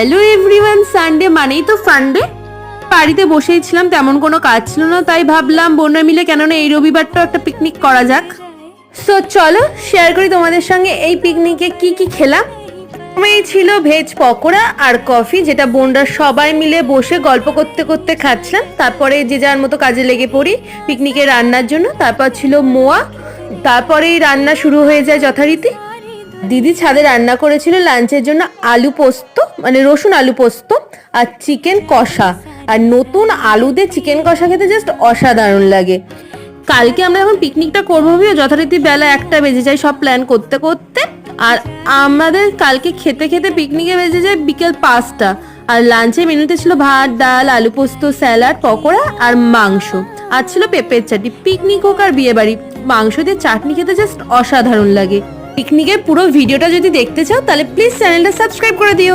Hello everyone Sunday মানেই তো ফান্ডে বাড়িতে বসেই ছিলাম, তেমন কোনো কাজ ছিল না, তাই ভাবলাম বোনরা মিলে কেননা এই রবিবারটাও একটা পিকনিক করা যাক। সো চলো শেয়ার করি তোমাদের সঙ্গে এই পিকনিকে কি কি খেলাম। প্রথমেই ছিল ভেজ পকোড়া আর কফি যেটা বোনরা সবাই মিলে বসে গল্প করতে করতে খাচ্ছিলাম। তারপরে যে যার মতো কাজে লেগে পড়ি পিকনিকে রান্নার জন্য। তারপর ছিল মোয়া। তারপরেই রান্না শুরু হয়ে যায় যথারীতি। দিদি ছাদে রান্না করেছিল লাঞ্চের জন্য আলু পোস্ত মানে রসুন আলু পোস্ত আর চিকেন কষা। আর নতুন আলু দিয়ে চিকেন কষা খেতে জাস্ট অসাধারণ লাগে। কালকে আমরা এখন পিকনিকটা করব ভেবে যথারীতি বেলা একটা বেজে যায় সব প্ল্যান করতে করতে। আর আমাদের কালকে খেতে খেতে পিকনিকে বেজে যায় বিকেল পাঁচটা। আর লাঞ্চের মেনুতে ছিল ভাত, ডাল, আলু পোস্ত, স্যালাড, পকোড়া আর মাংস। আর ছিল পেঁপের চাটনি। পিকনিক হোক আর বিয়ে বাড়ি মাংস দিয়ে চাটনি খেতে জাস্ট অসাধারণ লাগে। পিকনিকের পুরো ভিডিওটা যদি দেখতে চাও তাহলে প্লিজ চ্যানেলটা সাবস্ক্রাইব করে দিও।